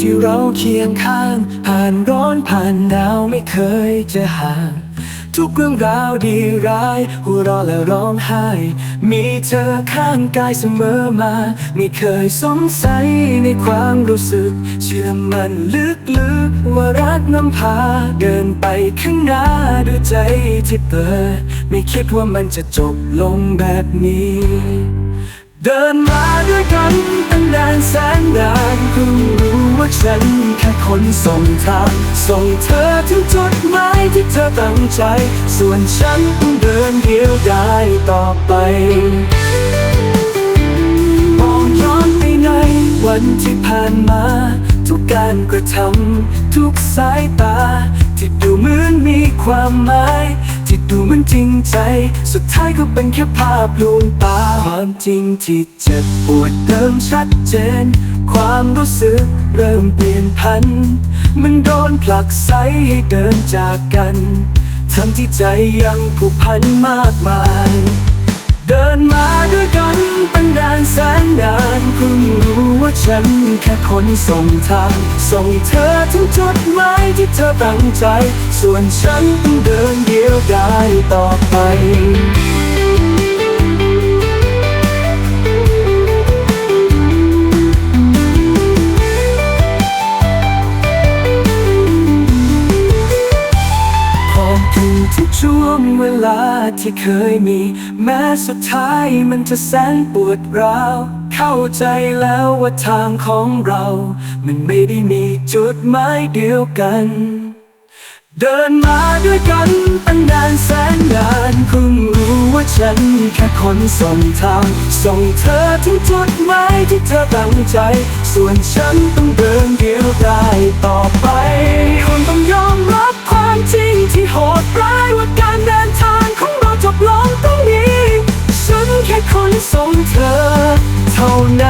ที่เราเคียงข้าง ผ่านร้อนผ่านหนาวไม่เคยจะห่าง ทุกเรื่องราวดีร้าย หัวเราะและร้องไห้ มีเธอข้างกายเสมอมา ไม่เคยสงสัยในความรู้สึก เชื่อมันลึกๆว่ารักนำพา เดินไปข้างหน้าด้วยใจที่เปิด ไม่คิดว่ามันจะจบลงแบบนี้ เดินมาด้วยกันตั้งนานแสนนานเพิ่งรู้ ว่าฉันแค่คนส่งทาง ส่งเธอถึงจุดหมายที่เธอตั้งใจ ส่วนฉันต้องเดินเดียวได้ต่อไป มองย้อนไปในวันที่ผ่านมา ทุกการกระทำทุกสายตา ที่ดูเหมือนมีความหมาย ที่ดูเหมือนจริงใจ สุดท้ายก็เป็นแค่ภาพลวงตาความจริงที่เจ็บปวดเดิมชัดเจน ความรู้สึกเริ่มเปลี่ยนพัน มันโดนผลักไสให้เดินจากกัน ทั้งที่ใจยังผูกพันมากมาย เดินมาด้วยกัน ฉันแค่คนส่งทาง ส่งเธอถึงจุดหมายที่เธอตั้งใจ ส่วนฉันต้องเดินเดียวได้ต่อไปพอถึงทุกช่วงเวลาที่เคยมี แม้สุดท้ายมันจะแสนปวดร้าว เข้าใจแล้วว่าทางของเรา มันไม่ได้มีจุดหมายเดียวกัน เดินมาด้วยกันตั้งนานแสนนานเพิ่งรู้ว่าฉันแค่คนส่งทาง ส่งเธอถึงจุดหมายที่เธอตั้งใจ ส่วนฉันต้องเดินเดียวได้ต่อไปคนต้องยอมรับความจริงที่โหดร้ายว่าการเดินทางของเราจบลงตรงนี้ ฉันแค่คนส่งเธอ Oh.